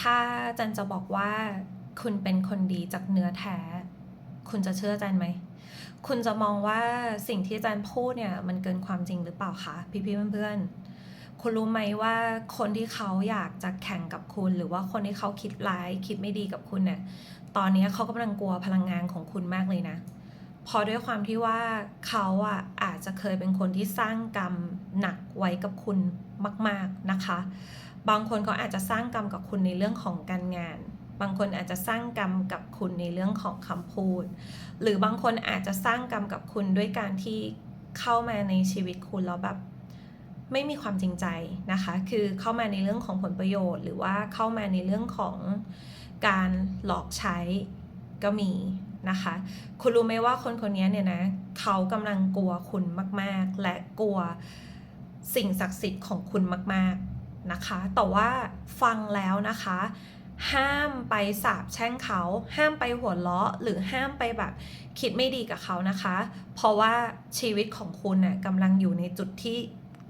ถ้าจันจะบอกว่าคุณเป็นคนดีจากเนื้อแท้ คุณจะเชื่อจันไหม คุณจะมองว่าสิ่งที่จันพูดเนี่ย มันเกินความจริงหรือเปล่าคะพี่ๆเพื่อนๆคุณรู้ไหมว่าคนที่เขาอยากจะแข่งกับคุณ หรือว่าคนที่เขาคิดร้ายคิดไม่ดีกับคุณเนี่ย ตอนนี้เขากำลังกลัวพลังงานของคุณมากเลยนะเพอด้วยความที่ว่าเขาอะอาจจะเคยเป็นคนที่สร้างกรรมหนักไว้กับคุณมาก ๆนะคะ บางคนเขาอาจจะสร้างกรรมกับคุณในเรื่องของการงาน บางคนอาจจะสร้างกรรมกับคุณในเรื่องของคำพูด หรือบางคนอาจจะสร้างกรรมกับคุณด้วยการที่เข้ามาในชีวิตคุณแล้วแบบไม่มีความจริงใจนะคะ คือเข้ามาในเรื่องของผลประโยชน์ หรือว่าเข้ามาในเรื่องของการหลอกใช้ก็มีนะคะ คุณรู้ไหมว่าคนคนนี้เนี่ยนะเขากำลังกลัวคุณมาก ๆ และกลัวสิ่งศักดิ์สิทธิ์ของคุณมาก ๆ นะคะ แต่ว่าฟังแล้วนะคะ ห้ามไปสาบแช่งเขา ห้ามไปหัวเราะหรือห้ามไปแบบคิดไม่ดีกับเขานะคะ เพราะว่าชีวิตของคุณน่ะกำลังอยู่ในจุดที่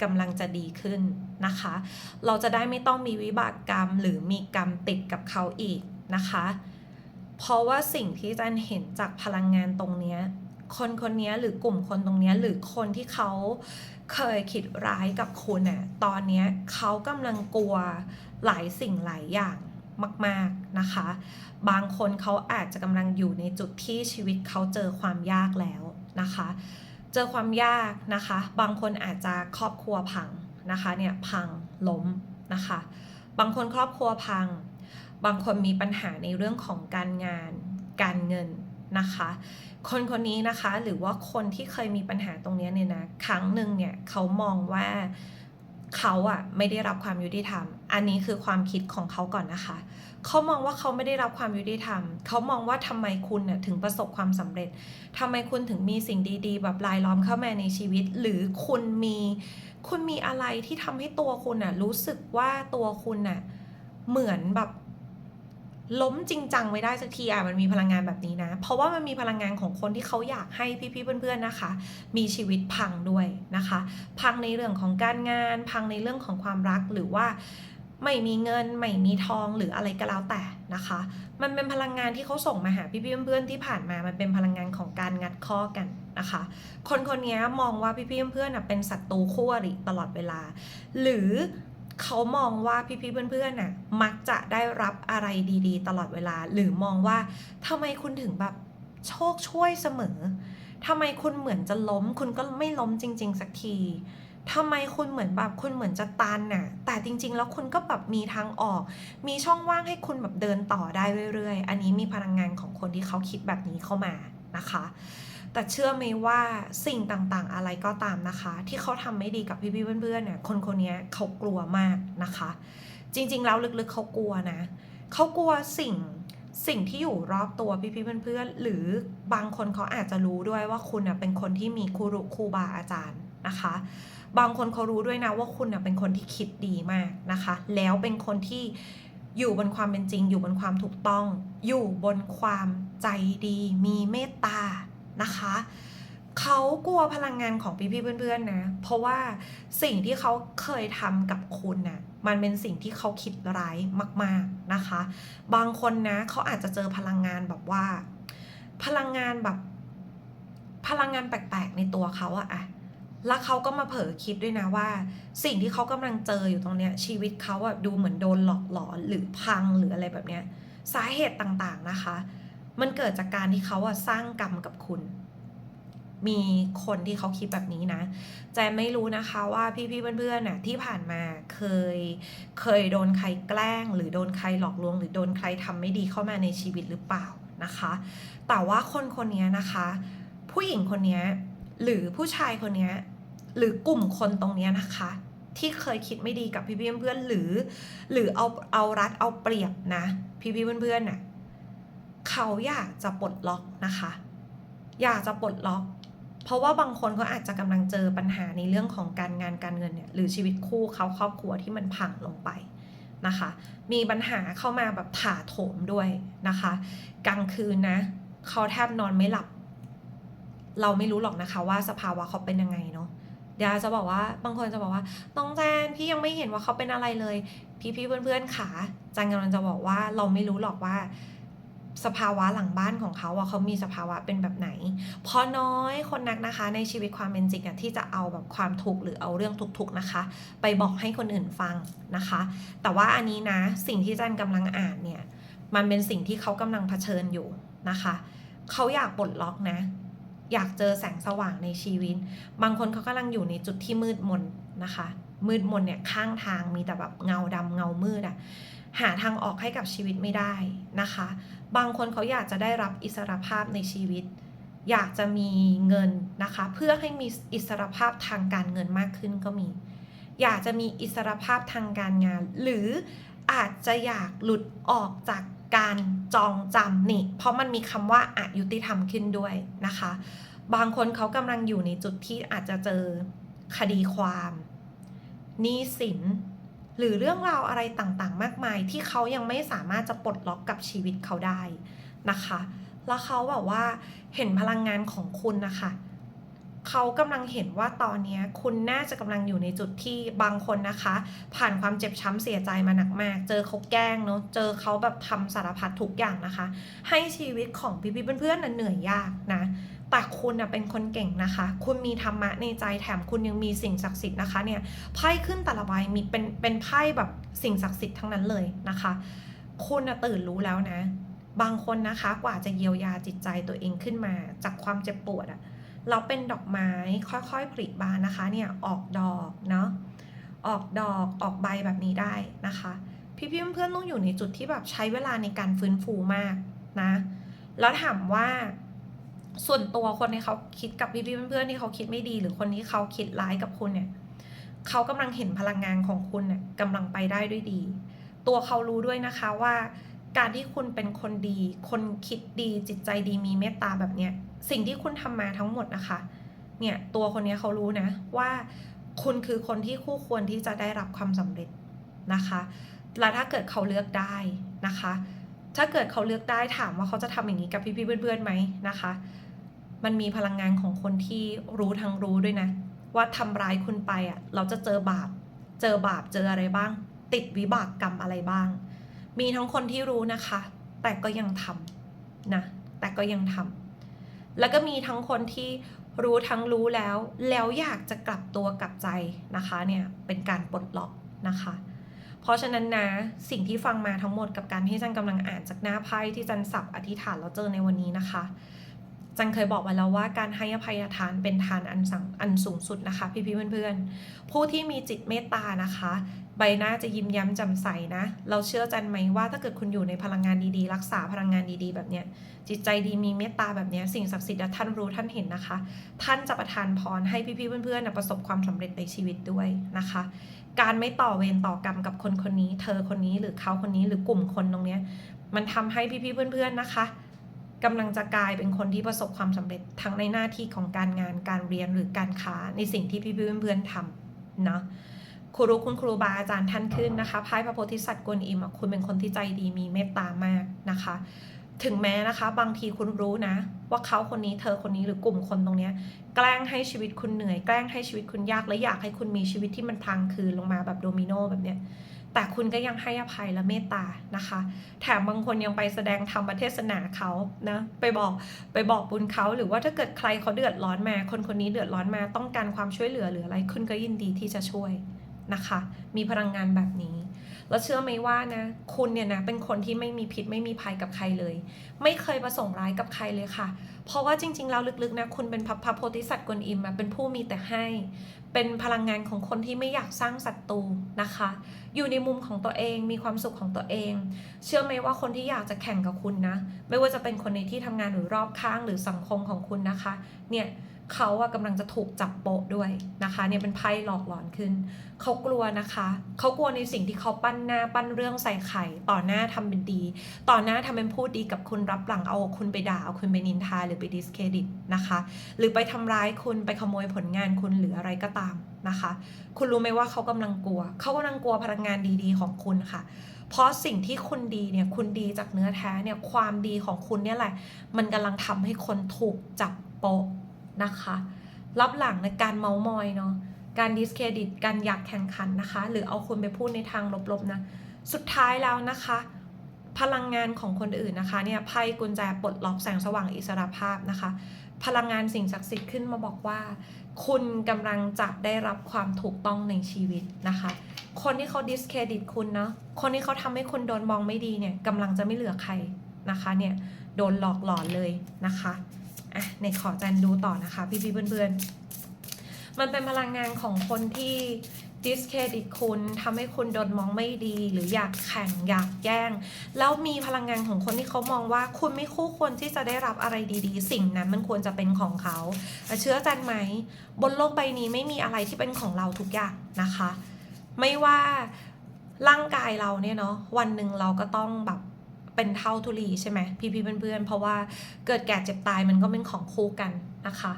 กำลังจะดีขึ้นนะคะ เราจะได้ไม่ต้องมีวิบากกรรมหรือมีกรรมติดกับเขาอีกนะคะ เพราะว่าสิ่งที่จันเห็นจากพลังงานตรงเนี้ยคนคนนี้หรือกลุ่มคนตรงนี้หรือคนที่เขา เคยคิดร้ายกับคุณน่ะตอนนี้เขากำลังกลัวหลายสิ่งหลายอย่างมาก ๆ นะคะ บางคนเขาอาจจะกำลังอยู่ในจุดที่ชีวิตเขาเจอความยากแล้วนะคะ เจอความยากนะคะ บางคนอาจจะครอบครัวพังนะคะเนี่ยพังล้มนะคะ บางคนครอบครัวพัง บางคนมีปัญหาในเรื่องของการงาน การเงิน นะคะ คนคนนี้นะคะหรือว่าคนที่เคยมีปัญหาตรงนี้เนี่ยนะครั้งหนึ่งเนี่ยเขามองว่าเขาอะไม่ได้รับความยุติธรรม อันนี้คือความคิดของเขาก่อนนะคะ เขามองว่าเขาไม่ได้รับความยุติธรรม เขามองว่าทำไมคุณน่ะถึงประสบความสำเร็จทำไมคุณถึงมีสิ่งดีๆ แบบรายล้อมเข้ามาในชีวิต หรือคุณมี คุณมีอะไรที่ทำให้ตัวคุณน่ะรู้สึกว่าตัวคุณน่ะเหมือนแบบ ล้มจริงจังไม่ได้สักทีอะมันมีพลังงานแบบนี้นะ เพราะว่ามันมีพลังงานของคนที่เขาอยากให้พี่ๆเพื่อนๆนะคะ มีชีวิตพังด้วยนะคะ พังในเรื่องของการงาน พังในเรื่องของความรักหรือว่าไม่มีเงินไม่มีทองหรืออะไรก็แล้วแต่นะคะ มันเป็นพลังงานที่เขาส่งมาหาพี่ๆเพื่อนๆที่ผ่านมา มันเป็นพลังงานของการงัดข้อกันนะคะ คนคนนี้มองว่าพี่ๆเพื่อนๆเป็นศัตรูคู่อริตลอดเวลา หรือ เขามองว่าพี่ๆเพื่อนๆน่ะมักจะได้รับอะไรดีๆ ตลอดเวลา หรือมองว่าทำไมคุณถึงแบบโชคช่วยเสมอทำไมคุณเหมือนจะล้ม คุณก็ไม่ล้มจริง ๆ สักทีทำไมคุณเหมือนแบบคุณเหมือนจะตันน่ะ แต่จริง ๆ แล้วคุณก็แบบมีทางออก มีช่องว่างให้คุณแบบเดินต่อได้เรื่อย ๆ อันนี้มีพลังงานของคนที่เขาคิดแบบนี้เข้ามานะคะ แต่เชื่อไหมว่าสิ่งต่างๆ อะไรก็ตามนะคะ ที่เขาทำไม่ดีกับพี่ๆเพื่อนๆเนี่ยคนคนนี้เขากลัวมากนะคะ จริงๆแล้วลึกๆเขากลัวนะเขากลัวสิ่งสิ่งที่อยู่รอบตัวพี่ๆเพื่อนๆหรือบางคนเขาอาจจะรู้ด้วยว่าคุณน่ะเป็นคนที่มีครูรุครูบาอาจารย์นะคะ บางคนเขารู้ด้วยนะว่าคุณน่ะเป็นคนที่คิดดีมากนะคะ แล้วเป็นคนที่อยู่บนความเป็นจริง อยู่บนความถูกต้อง อยู่บนความใจดี มีเมตตา นะคะเขากลัวพลังงานของพี่ๆเพื่อนๆนะ เพราะว่าสิ่งที่เขาเคยทำกับคุณน่ะมันเป็นสิ่งที่เขาคิดร้ายมาก ๆนะคะ บางคนนะเขาอาจจะเจอพลังงานแบบว่า พลังงานแบบพลังงานแปลกๆในตัวเขาอะอะแล้วเขาก็มาเผลอคิดด้วยนะว่า สิ่งที่เขากำลังเจออยู่ตรงเนี้ย ชีวิตเขาอะดูเหมือนโดนหลอกหลอนหรือพังหรืออะไรแบบเนี้ย สาเหตุต่างๆนะคะ มันเกิดจากการที่เขาอะสร้างกรรมกับคุณ มีคนที่เขาคิดแบบนี้นะแจนไม่รู้นะคะว่าพี่ๆเพื่อนๆน่ะที่ผ่านมาเคยเคยโดนใครแกล้ง หรือโดนใครหลอกลวง หรือโดนใครทำไม่ดีเข้ามาในชีวิตหรือเปล่านะคะ แต่ว่าคนคนนี้นะคะ ผู้หญิงคนนี้หรือผู้ชายคนนี้หรือกลุ่มคนตรงนี้นะคะ ที่เคยคิดไม่ดีกับพี่ๆเพื่อนๆหรือ หรือเอาเอารัดเอาเปรียบนะ พี่ๆเพื่อนๆน่ะ เขาอยากจะปลดล็อกนะคะ อยากจะปลดล็อก เพราะว่าบางคนเขาอาจจะกำลังเจอปัญหาในเรื่องของการงานการเงินเนี่ยหรือชีวิตคู่เขาครอบครัวที่มันพังลงไปนะคะ มีปัญหาเข้ามาแบบถาโถมด้วยนะคะ กลางคืนนะเขาแทบนอนไม่หลับ เราไม่รู้หรอกนะคะว่าสภาวะเขาเป็นยังไงเนาะเดี๋ยวจะบอกว่าบางคนจะบอกว่าน้องแจนพี่ยังไม่เห็นว่าเขาเป็นอะไรเลย พี่ๆเพื่อนๆขาจันกำลังจะบอกว่าเราไม่รู้หรอกว่า สภาวะหลังบ้านของเขาอะเขามีสภาวะเป็นแบบไหน เพราะน้อยคนนักนะคะ ในชีวิตความเป็นจริงอะที่จะเอาแบบความทุกข์หรือเอาเรื่องทุกๆนะคะ ไปบอกให้คนอื่นฟังนะคะ แต่ว่าอันนี้นะสิ่งที่จันกำลังอ่านเนี่ยมันเป็นสิ่งที่เขากำลังเผชิญอยู่นะคะเขาอยากปลดล็อกนะ อยากเจอแสงสว่างในชีวิต บางคนเขากำลังอยู่ในจุดที่มืดมนนะคะ มืดมนเนี่ยข้างทางมีแต่แบบเงาดำเงามืดอะหาทางออกให้กับชีวิตไม่ได้นะคะ บางคนเขาอยากจะได้รับอิสรภาพในชีวิต อยากจะมีเงินนะคะ เพื่อให้มีอิสรภาพทางการเงินมากขึ้นก็มี อยากจะมีอิสรภาพทางการงาน หรืออาจจะอยากหลุดออกจากการจองจำนี่ เพราะมันมีคำว่าอายุติธรรมขึ้นด้วยนะคะ บางคนเขากำลังอยู่ในจุดที่อาจจะเจอคดีความ หนี้สิน หรือเรื่องราวอะไรต่างๆ มากมาย ที่เขายังไม่สามารถจะปลดล็อกกับชีวิตเขาได้นะคะ แล้วเขาแบบว่าเห็นพลังงานของคุณนะคะเขากำลังเห็นว่าตอนนี้คุณน่าจะกำลังอยู่ในจุดที่บางคนนะคะ ผ่านความเจ็บช้ำเสียใจมาหนักมาก เจอเขาแกล้งเนาะเจอเขาแบบทำสารพัดทุกอย่างนะคะ ให้ชีวิตของพี่ๆเพื่อนๆน่ะเหนื่อยยากนะ แต่คุณนะเป็นคนเก่งนะคะ คุณมีธรรมะในใจแถมคุณยังมีสิ่งศักดิ์สิทธิ์นะคะเนี่ยไพ่ขึ้นแต่ละใบมีเป็นเป็นไพ่แบบสิ่งศักดิ์สิทธิ์ทั้งนั้นเลยนะคะ คุณนะตื่นรู้แล้วนะ บางคนนะคะกว่าจะเยียวยาจิตใจตัวเองขึ้นมา จากความเจ็บปวดอะเราเป็นดอกไม้ค่อยๆผลิบานนะคะเนี่ยออกดอกเนาะออกดอกออกใบแบบนี้ได้นะคะ พี่ๆเพื่อนๆต้องอยู่ในจุดที่แบบใช้เวลาในการฟื้นฟูมากนะ แล้วถามว่า ส่วนตัวคนที่เขาคิดกับพี่ๆเพื่อนๆที่เขาคิดไม่ดี หรือคนที่เขาคิดร้ายกับคุณเนี่ยเขากำลังเห็นพลังงานของคุณเนี่ยกำลังไปได้ด้วยดี ตัวเขารู้ด้วยนะคะว่า การที่คุณเป็นคนดี คนคิดดีจิตใจดีมีเมตตาแบบเนี้ยสิ่งที่คุณทำมาทั้งหมดนะคะ เนี่ยตัวคนนี้เขารู้นะว่าคุณคือคนที่คู่ควรที่จะได้รับความสำเร็จนะคะ และถ้าเกิดเขาเลือกได้นะคะ ถ้าเกิดเขาเลือกได้ถามว่าเขาจะทำอย่างนี้กับพี่ๆเพื่อนๆไหมนะคะ มันมีพลังงานของคนที่รู้ทั้งรู้ด้วยนะ ว่าทำร้ายคุณไปอะเราจะเจอบาป เจอบาปเจออะไรบ้าง ติดวิบากกรรมอะไรบ้าง มีทั้งคนที่รู้นะคะ แต่ก็ยังทำนะ แต่ก็ยังทำแล้วก็มีทั้งคนที่รู้ทั้งรู้แล้ว แล้วอยากจะกลับตัวกลับใจนะคะเนี่ยเป็นการปลดล็อกนะคะ เพราะฉะนั้นนะสิ่งที่ฟังมาทั้งหมดกับการที่จันกำลังอ่านจากหน้าไพ่ที่จันสับอธิษฐานแล้วเจอในวันนี้นะคะ จันเคยบอกไว้แล้วว่าการให้อภัยทานเป็นทานอันสังอันสูงสุดนะคะ พี่ๆเพื่อนๆ ผู้ที่มีจิตเมตตานะคะ ใบหน้าจะยิ้มย้มจ่มใสนะ เราเชื่อจันไหมว่าถ้าเกิดคุณอยู่ในพลังงานดีๆ รักษาพลังงานดีๆ แบบเนี้ยจิตใจดีมีเมตตาแบบเนี้ยสิ่งศักดิ์สิทธิ์ท่านรู้ท่านเห็นนะคะ ท่านจะประทานพรให้พี่ๆเพื่อนๆประสบความสำเร็จในชีวิตด้วยนะคะ การไม่ต่อเวรต่อกรรมกับคนคนนี้ เธอคนนี้หรือเขาคนนี้หรือกลุ่มคนตรงเนี้ยมันทำให้พี่ๆเพื่อนๆนะคะ กำลังจะกลายเป็นคนที่ประสบความสำเร็จทั้งในหน้าที่ของการงานการเรียนหรือการค้าในสิ่งที่พี่เพื่อนๆทำเนาะครูรู้คุณครูบาอาจารย์ท่านขึ้นนะคะไพ่พระโพธิสัตว์กวนอิมคุณเป็นคนที่ใจดีมีเมตตามากนะคะ ถึงแม้นะคะ บางทีคุณรู้นะ ว่าเขาคนนี้เธอคนนี้หรือกลุ่มคนตรงเนี้ยแกล้งให้ชีวิตคุณเหนื่อยแกล้งให้ชีวิตคุณยากและอยากให้คุณมีชีวิตที่มันพังคืนลงมาแบบโดมิโนแบบเนี้ยแต่คุณก็ยังให้อภัยและเมตตานะคะ แถมบางคนยังไปแสดงธรรมเทศนาเขานะไปบอกไปบอกบุญเขาหรือว่าถ้าเกิดใครเขาเดือดร้อนมา คนคนนี้เดือดร้อนมาต้องการความช่วยเหลือหรืออะไรคุณก็ยินดีที่จะช่วยนะคะ มีพลังงานแบบนี้ แล้วเชื่อไหมว่านะ คุณเนี่ยนะเป็นคนที่ไม่มีพิษไม่มีภัยกับใครเลย ไม่เคยประสงค์ร้ายกับใครเลยค่ะ เพราะว่าจริงๆแล้วลึกๆนะคุณเป็นพระพระโพธิสัตว์กวนอิมอะเป็นผู้มีแต่ให้ เป็นพลังงานของคนที่ไม่อยากสร้างศัตรูนะคะ อยู่ในมุมของตัวเองมีความสุขของตัวเอง เชื่อไหมว่าคนที่อยากจะแข่งกับคุณนะ ไม่ว่าจะเป็นคนในที่ทำงานหรือรอบข้างหรือสังคมของคุณนะคะ เนี่ย เขาอะกำลังจะถูกจับโปะด้วยนะคะ เนี่ยเป็นไพ่หลอกหลอนขึ้น เขากลัวนะคะ เขากลัวในสิ่งที่เขาปั้นหน้าปั้นเรื่องใส่ไข่ต่อหน้าทำเป็นดี ต่อหน้าทำเป็นพูดดีกับคุณรับหลังเอาคุณไปด่าเอาคุณไปนินทาหรือไปดิสเครดิตนะคะ หรือไปทำร้ายคุณไปขโมยผลงานคุณหรืออะไรก็ตามนะคะ คุณรู้ไหมว่าเขากำลังกลัว เขากำลังกลัวพลังงานดีๆ ของคุณค่ะเพราะสิ่งที่คุณดีเนี่ยคุณดีจากเนื้อแท้เนี่ยความดีของคุณเนี่ยแหละ มันกำลังทำให้คนถูกจับโปะ นะคะ รับหลังในการเมาส์มอยเนาะการดิสเครดิตการอยากแข่งขันนะคะ หรือเอาคุณไปพูดในทางลบๆนะสุดท้ายแล้วนะคะ พลังงานของคนอื่นนะคะเนี่ยไพ่กุญแจปลดล็อกแสงสว่างอิสรภาพนะคะ พลังงานสิ่งศักดิ์สิทธิ์ขึ้นมาบอกว่า คุณกำลังจะได้รับความถูกต้องในชีวิตนะคะ คนที่เขาดิสเครดิตคุณเนาะคนที่เขาทำให้คุณโดนมองไม่ดีเนี่ยกำลังจะไม่เหลือใครนะคะเนี่ยโดนหลอกหลอนเลยนะคะ อะในขอจันดูต่อนะคะ พี่ๆเพื่อนๆ มันเป็นพลังงานของคนที่ discredit คุณทำให้คุณโดนมองไม่ดี หรืออยากแข่งอยากแย่ง แล้วมีพลังงานของคนที่เขามองว่าคุณไม่คู่ควรที่จะได้รับอะไรดีๆ สิ่งนั้นมันควรจะเป็นของเขาเชื่อจันไหม บนโลกใบนี้ไม่มีอะไรที่เป็นของเราทุกอย่างนะคะ ไม่ว่าร่างกายเราเนี่ยเนาะวันหนึ่งเราก็ต้องแบบ เป็นเท่าทุลีใช่ไหมพี่ๆเพื่อนๆเพราะว่าเกิดแก่เจ็บตายมันก็เป็นของคู่กันนะคะ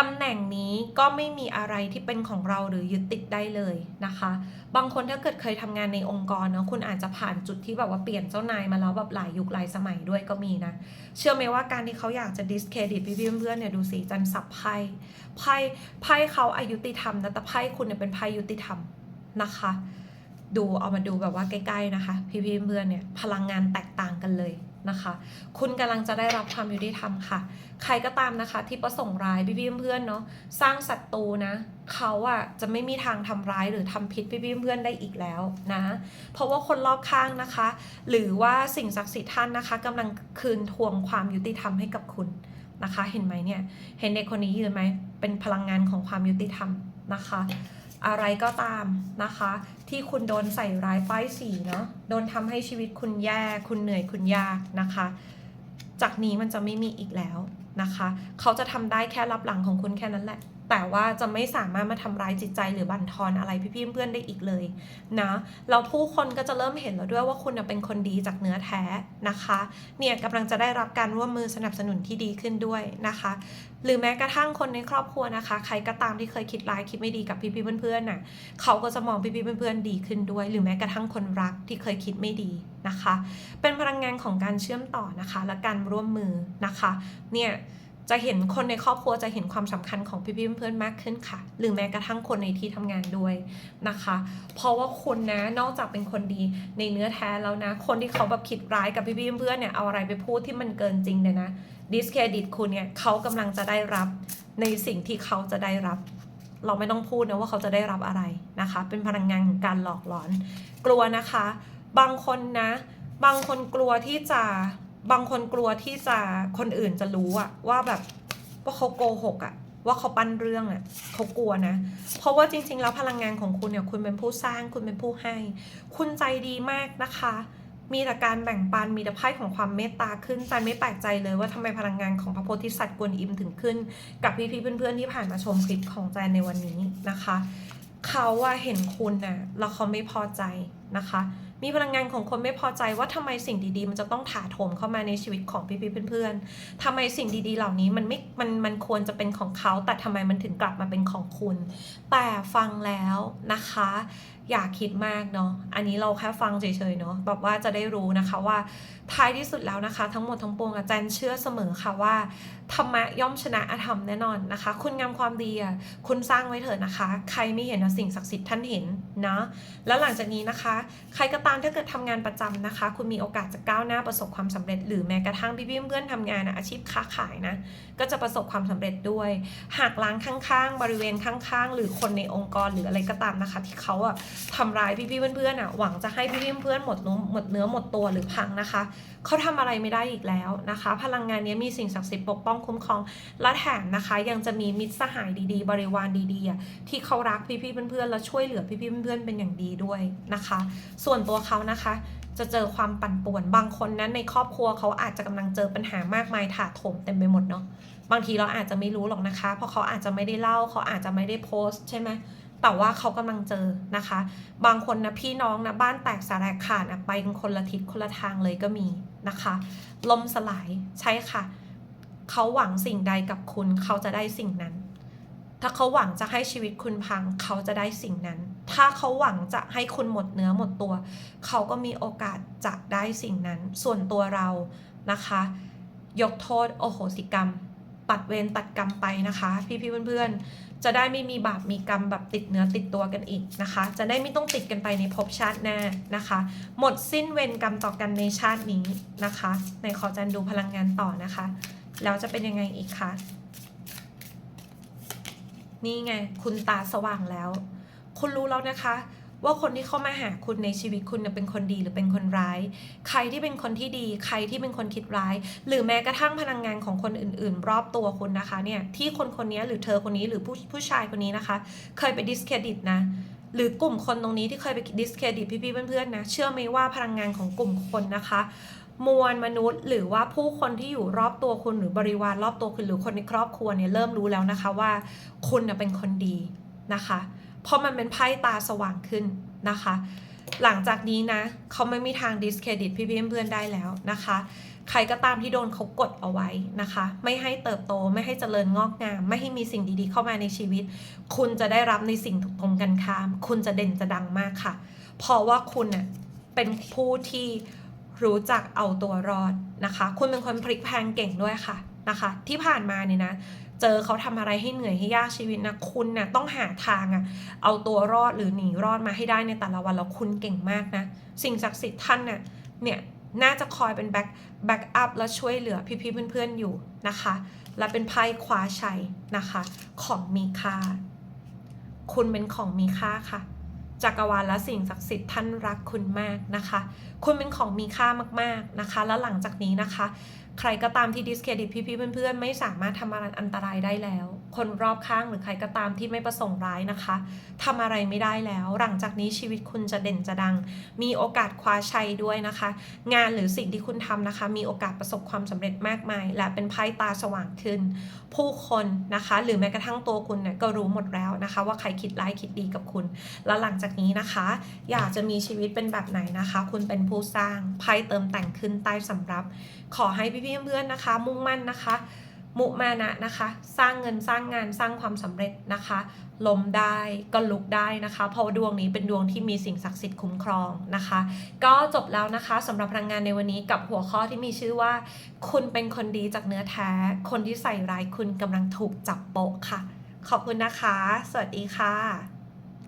ตำแหน่งนี้ก็ไม่มีอะไรที่เป็นของเราหรือยึดติดได้เลยนะคะ บางคนถ้าเกิดเคยทำงานในองค์กรเนาะคุณอาจจะผ่านจุดที่แบบว่าเปลี่ยนเจ้านายมาแล้วแบบหลายยุคหลายสมัยด้วยก็มีนะ เชื่อไหมว่าการที่เขาอยากจะ discredit พี่ๆเพื่อนๆเนี่ยดูสิจันสับไพ่ไพ่ไพ่เขาอายุติธรรมนะแต่ไพ่คุณเนี่ยเป็นไพ่ยุติธรรมนะคะ ดูเอามาดูแบบว่าใกล้ๆนะคะ พี่ๆเพื่อนเนี่ยพลังงานแตกต่างกันเลยนะคะ คุณกำลังจะได้รับความยุติธรรมค่ะ ใครก็ตามนะคะที่ประสงค์ร้ายพี่ๆเพื่อนเนาะสร้างศัตรูนะเขาอะจะไม่มีทางทำร้ายหรือทำพิษพี่ๆเพื่อนได้อีกแล้วนะ เพราะว่าคนรอบข้างนะคะ หรือว่าสิ่งศักดิ์สิทธิ์ท่านนะคะกำลังคืนทวงความยุติธรรมให้กับคุณนะคะ เห็นไหมเนี่ยเห็นเด็กคนนี้ยืนไหมเป็นพลังงานของความยุติธรรมนะคะ อะไรก็ตามนะคะ ที่คุณโดนใส่ร้ายป้ายสีเนาะโดนทำให้ชีวิตคุณแย่คุณเหนื่อยคุณยากนะคะ จากนี้มันจะไม่มีอีกแล้วนะคะ เขาจะทำได้แค่รับหลังของคุณแค่นั้นแหละ แต่ว่าจะไม่สามารถมาทำร้ายจิตใจหรือบั่นทอนอะไรพี่ๆเพื่อนๆได้อีกเลยนะแล้วผู้คนก็จะเริ่มเห็นแล้วด้วยว่าคุณเป็นคนดีจากเนื้อแท้นะคะ เนี่ยกำลังจะได้รับการร่วมมือสนับสนุนที่ดีขึ้นด้วยนะคะ หรือแม้กระทั่งคนในครอบครัวนะคะ ใครก็ตามที่เคยคิดร้ายคิดไม่ดีกับพี่ๆเพื่อนๆน่ะเขาก็จะมองพี่ๆเพื่อนๆดีขึ้นด้วย หรือแม้กระทั่งคนรักที่เคยคิดไม่ดีนะคะ เป็นพลังงานของการเชื่อมต่อนะคะ และการร่วมมือนะคะ เนี่ย จะเห็นคนในครอบครัวจะเห็นความสำคัญของพี่ๆเพื่อนๆมากขึ้นค่ะ หรือแม้กระทั่งคนในที่ทำงานด้วยนะคะ เพราะว่าคุณนะนอกจากเป็นคนดีในเนื้อแท้แล้วนะ คนที่เขาแบบคิดร้ายกับพี่ๆเพื่อนๆเนี่ยเอาอะไรไปพูดที่มันเกินจริงเนี่ยนะดิสเครดิตคุณเนี่ยเขากำลังจะได้รับในสิ่งที่เขาจะได้รับ เราไม่ต้องพูดนะว่าเขาจะได้รับอะไรนะคะ เป็นพลังงานของการหลอกหลอน กลัวนะคะ บางคนนะ บางคนกลัวที่จะ บางคนกลัวที่จะคนอื่นจะรู้อะว่าแบบว่าเขาโกหกอะว่าเขาปั้นเรื่องอะเขากลัวนะ เพราะว่าจริง ๆ แล้วพลังงานของคุณเนี่ยคุณเป็นผู้สร้างคุณเป็นผู้ให้ คุณใจดีมากนะคะ มีแต่การแบ่งปันมีแต่ไพ่ของความเมตตาขึ้นจันไม่แปลกใจเลยว่าทำไมพลังงานของพระโพธิสัตว์กวนอิมถึงขึ้น กับพี่ๆเพื่อนๆที่ผ่านมาชมคลิปของแจนในวันนี้นะคะ เขาว่าเห็นคุณน่ะแล้วเขาไม่พอใจนะคะ มีพลังงานของคนไม่พอใจว่าทำไมสิ่งดีๆ มันจะต้องถาโถมเข้ามาในชีวิตของพี่ๆเพื่อนๆทำไมสิ่งดีๆ เหล่านี้มันไม่ มัน มันควรจะเป็นของเขา แต่ทำไมมันถึงกลับมาเป็นของคุณ แต่ฟังแล้วนะคะ อย่าคิดมากเนาะ อันนี้เราแค่ฟังเฉยๆเนาะ แบบว่าจะได้รู้นะคะว่าท้ายที่สุดแล้วนะคะ ทั้งหมดทั้งปวงอาจารย์เชื่อเสมอค่ะว่าธรรมะย่อมชนะอธรรมแน่นอนนะคะ คุณงามความดีอะคุณสร้างไว้เถิดนะคะ ใครไม่เห็นนะสิ่งศักดิ์สิทธิ์ท่านเห็นนะแล้วหลังจากนี้นะคะ ใครก็ตามถ้าเกิดทำงานประจำนะคะ คุณมีโอกาสจะก้าวหน้าประสบความสำเร็จ หรือแม้กระทั่งพี่ๆเพื่อนๆทำงานนะอาชีพค้าขายนะก็จะประสบความสำเร็จด้วย หากล้างข้างๆ บริเวณข้างๆ หรือคนในองค์กรหรืออะไรก็ตามนะคะ ที่เขาอะทำร้ายพี่ๆเพื่อนๆอะหวังจะให้พี่ๆเพื่อนๆหมดนหมดเนื้อหมดตัวหรือพังนะคะเขาทำอะไรไม่ได้อีกแล้วนะคะ พลังงานนี้มีสิ่งศักดิ์สิทธิ์ปกป้องคุ้มครอง และแถมนะคะ ยังจะมีมิตรสหายดีๆ บริวารดีๆที่เขารักพี่ๆเพื่อนๆและช่วยเหลือพี่ๆเพื่อนๆเป็นอย่างดีด้วยนะคะ ส่วนตัวเขานะคะจะเจอความปั่นป่วนบางคนนั้นในครอบครัวเขาอาจจะกำลังเจอปัญหามากมายถาโถมเต็มไปหมดเนาะบางทีเราอาจจะไม่รู้หรอกนะคะ เพราะเขาอาจจะไม่ได้เล่าเขาอาจจะไม่ได้โพสต์ใช่ไหม แต่ว่าเขากำลังเจอนะคะ บางคนนะพี่น้องนะบ้านแตกสาแหกขาดนะไปกันคนละทิศคนละทางเลยก็มีนะคะลมสลายใช่ค่ะ เขาหวังสิ่งใดกับคุณเขาจะได้สิ่งนั้น ถ้าเขาหวังจะให้ชีวิตคุณพัง เขาจะได้สิ่งนั้น ถ้าเขาหวังจะให้คุณหมดเนื้อหมดตัว เขาก็มีโอกาสจะได้สิ่งนั้น ส่วนตัวเรานะคะ ยกโทษโอโหสิกรรมตัดเวรตัดกรรมไปนะคะ พี่ๆเพื่อนๆ จะได้ไม่มีบาปมีกรรมแบบติดเนื้อติดตัวกันอีกนะคะ จะได้ไม่ต้องติดกันไปในภพชาติหน้านะคะ หมดสิ้นเวรกรรมต่อกันในชาตินี้นะคะในขอจันดูพลังงานต่อนะคะ แล้วจะเป็นยังไงอีกคะนี่ไง คุณตาสว่างแล้ว คุณรู้แล้วนะคะ ว่าคนที่เข้ามาหาคุณในชีวิตคุณเนี่ยเป็นคนดีหรือเป็นคนร้าย ใครที่เป็นคนที่ดี ใครที่เป็นคนคิดร้าย หรือแม้กระทั่งพลังงานของคนอื่น ๆ รอบตัวคุณนะคะเนี่ยที่คนคนนี้หรือเธอคนนี้หรือผู้ผู้ชายคนนี้นะคะ เคยไปดิสเครดิตนะหรือกลุ่มคนตรงนี้ที่เคยไปดิสเครดิตพี่ๆเพื่อนๆนะเชื่อไหมว่าพลังงานของกลุ่มคนนะคะ มวลมนุษย์ หรือว่าผู้คนที่อยู่รอบตัวคุณหรือบริวารรอบตัวคุณหรือคนในครอบครัวเนี่ยเริ่มรู้แล้วนะคะว่า คุณน่ะเป็นคนดีนะคะ เพราะมันเป็นไพ่ตาสว่างขึ้นนะคะ หลังจากนี้นะเขาไม่มีทางดิสเครดิตพี่ๆเพื่อนๆได้แล้วนะคะ ใครก็ตามที่โดนเขากดเอาไว้นะคะ ไม่ให้เติบโตไม่ให้เจริญงอกงาม ไม่ให้มีสิ่งดีๆเข้ามาในชีวิต คุณจะได้รับในสิ่งตรงกันข้าม คุณจะเด่นจะดังมากค่ะ เพราะว่าคุณเน่ยเป็นผู้ที่รู้จักเอาตัวรอดนะคะ คุณเป็นคนพลิกแพงเก่งด้วยค่ะนะคะ ที่ผ่านมาเนี่ยนะ เจอเขาทำอะไรให้เหนื่อยให้ยากชีวิตนะคุณนะ่ะต้องหาทางอะเอาตัวรอดหรือหนีรอดมาให้ได้ในแต่ละวันแล้วคุณเก่งมากนะ สิ่งศักดิ์สิทธิ์ท่านน่ะเนี่ยน่าจะคอยเป็นแบ็คแบ็กอัพและช่วยเหลือพี่ๆเพื่อนๆอยู่นะคะ และเป็นไพ่คว้าชัยนะคะ ของมีค่า คุณเป็นของมีค่าค่ะจักรวาลและสิ่งศักดิ์สิทธิ์ท่านรักคุณมากนะคะ คุณเป็นของมีค่ามากๆนะคะ แล้วหลังจากนี้นะคะ ใครก็ตามที่ดิสเครดิตพี่ๆเพื่อนๆ ไม่สามารถทำอะไรอันตรายได้แล้ว คนรอบข้างหรือใครก็ตามที่ไม่ประสงค์ร้ายนะคะทำอะไรไม่ได้แล้ว หลังจากนี้ชีวิตคุณจะเด่นจะดัง มีโอกาสคว้าชัยด้วยนะคะ งานหรือสิ่งที่คุณทำนะคะ มีโอกาสประสบความสำเร็จมากมาย และเป็นไพ่ตาสว่างขึ้น ผู้คนนะคะ หรือแม้กระทั่งตัวคุณเนี่ยก็รู้หมดแล้วนะคะ ว่าใครคิดร้ายคิดดีกับคุณ แล้วหลังจากนี้นะคะ อยากจะมีชีวิตเป็นแบบไหนนะคะ คุณเป็นผู้สร้างไพ่เติมแต่งขึ้นใต้สำรับ ขอให้พี่ๆเพื่อนๆนะคะ มุ่งมั่นนะคะ มุมานะนะคะ สร้างเงินสร้างงานสร้างความสำเร็จนะคะล้มได้ก็ลุกได้นะคะ เพราะดวงนี้เป็นดวงที่มีสิ่งศักดิ์สิทธิ์คุ้มครองนะคะ ก็จบแล้วนะคะสำหรับพลังงานในวันนี้กับหัวข้อที่มีชื่อว่า คุณเป็นคนดีจากเนื้อแท้ คนที่ใส่ร้ายคุณกำลังถูกจับโปะค่ะ ขอบคุณนะคะ สวัสดีค่ะ